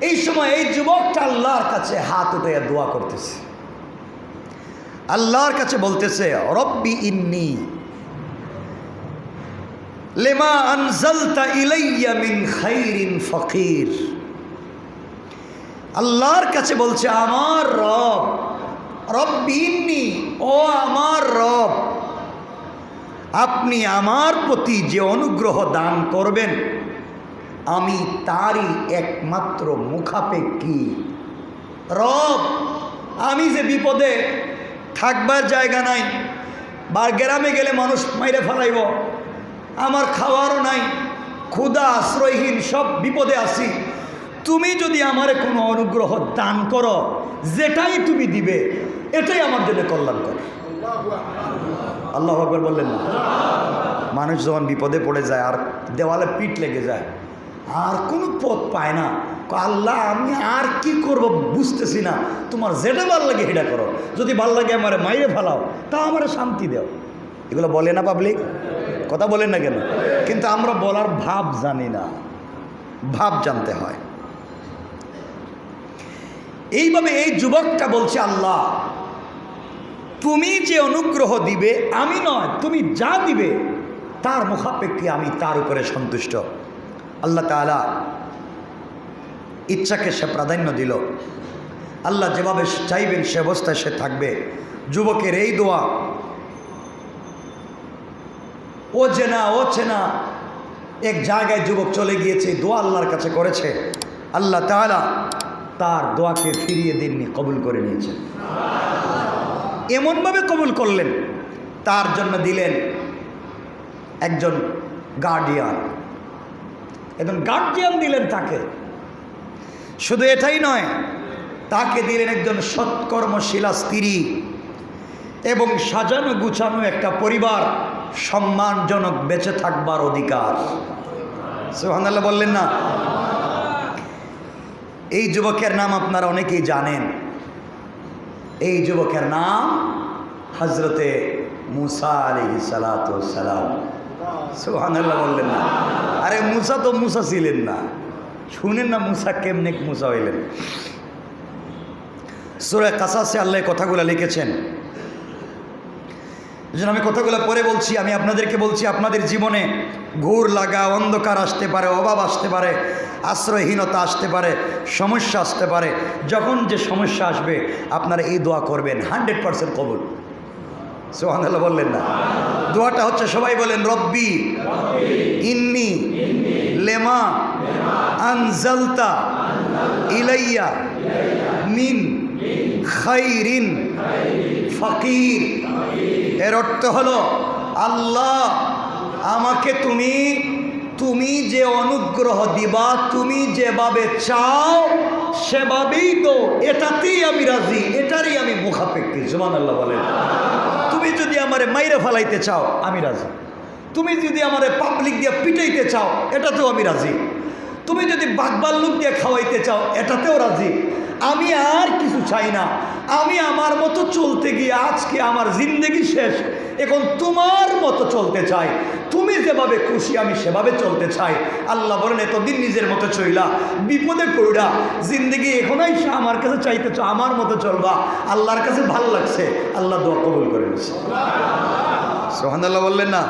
এই সময় এই যুবকটা আল্লাহর কাছে হাত উঠে দোয়া করতেছে। আল্লাহর কাছে বলতেছে, রব্বি ইন্নি লেমা আনজালতা ইলাইয়া মিন খাইরিন ফকির। আল্লাহর কাছে বলছে, আমার রব, রব্বি ইন্নি, ও আমার রব, আপনি আমার প্রতি যে অনুগ্রহ দান করবেন আমি তারই একমাত্র মুখাপেক্ষী। রব, আমি যে বিপদে থাকবার জায়গা নাই, বা গ্রামে গেলে মানুষ মাইরে ফেলাইব, আমার খাওয়ারও নাই, ক্ষুধা, আশ্রয়হীন সব বিপদে আছি, তুমি যদি আমারে কোনো অনুগ্রহ দান করো, যেটাই তুমি দিবে, এটাই আমার জন্য কল্যাণ করে আল্লাহ আকবর বললেন না? মানুষ যখন বিপদে পড়ে যায় আর দেওয়ালে পিঠ লেগে যায় আর কোনো পথ পায় না। আল্লাহ, আমি আর কি করব বুঝতেছি না। তোমার যেটা ভালো লাগে সেটা করো। যদি ভালো লাগে আমার মাইরে ফেলাও, তা আমার শান্তি দাও। এগুলো বলে না পাবলিক কথা বলেন না কেন? কিন্তু আমরা বলার ভাব জানি না। ভাব জানতে হয়। এইভাবে এই যুবকটা বলছে, আল্লাহ, তুমি যে অনুগ্রহ দিবে, আমি নয়, তুমি যা দিবে, তার মুখাপেক্ষী আমি তার উপরে সন্তুষ্ট। আল্লাহ তালা ইচ্ছাকে সে প্রাধান্য দিল। আল্লাহ যেভাবে চাইবেন সে অবস্থায় সে থাকবে। যুবকের এই দোয়া, ও চেনা ও চেনা এক জায়গায় যুবক চলে গিয়েছে, দোয়া আল্লাহর কাছে করেছে। আল্লাহ তাআলা তার দোয়াকে ফিরিয়ে দিননি, কবুল করে নিয়েছেন এমনভাবে কবুল করলেন, তার জন্য দিলেন একজন গার্ডিয়ান একজন গার্ডিয়ান দিলেন তাকে। শুধু এটাই নয়, তাকে দিলেন একজন সৎকর্মশীলা স্ত্রী এবং সাজানো গুছানো একটা পরিবার সম্মানজনক বেঁচে থাকবার অধিকার। সোহানাল্লাহ বললেন না? এই যুবকের নাম আপনারা অনেকেই জানেন। এই যুবকের নাম হজরতে মুসা আলী সালাম। সুহানাল্লাহ বললেন না। আরে মুসা তো মুসা ছিলেন না। শুনেন না মুসা কেমনে মুসা হইলেন। সুরে কাসাসে আল্লাহ কথাগুলো লিখেছেন। যেন আমি কথাগুলো পরে বলছি, আমি আপনাদেরকে বলছি, আপনাদের জীবনে ঘুর লাগা, অন্ধকার আসতে পারে, অভাব আসতে পারে, আশ্রয়হীনতা আসতে পারে, সমস্যা আসতে পারে। যখন যে সমস্যা আসবে, আপনারা এই দোয়া করবেন, হান্ড্রেড পারসেন্ট কবুল। সোহানাল্লাহ বললেন না। দোয়াটা হচ্ছে সবাই বলেন, রব্বি, ইন্নি, লেমা, আনজালতা, ইলাইয়া, মিন, খাইরিন, ফকির। এর অর্থ হলো, আল্লাহ আমাকে তুমি তুমি যে অনুগ্রহ দিবা, তুমি যেভাবে চাও, সেভাবেই তো এটাতেই আমি রাজি, এটারই আমি মুখাপেক্ষি জমান আল্লাহ বলেন। তুমি যদি আমারে মাইরে ফেলাইতে চাও, আমি রাজি। তুমি যদি আমারে পাবলিক দিয়ে পিটাইতে চাও, এটাতেও আমি রাজি। তুমি যদি বাগবাল্লুক দিয়ে খাওয়াইতে চাও, এটাতেও রাজি। আমি আর কিছু চাই না। আমি আমার মতো চলতে গিয়ে আজকে আমার জিন্দগি শেষ। এখন তোমার মতো চলতে চাই। তুমি যেভাবে খুশি, আমি সেভাবে চলতে চাই। আল্লাহ বলেন, এতদিন নিজের মতো চইলা, বিপদে পড়া জিন্দগি এখনই সে আমার কাছে চাইতে চাও আমার মতো চলবা। আল্লাহর কাছে ভালো লাগছে। আল্লাহ দোয়া কবুল করে নিচ্ছে সোহান আল্লাহ বললেন না?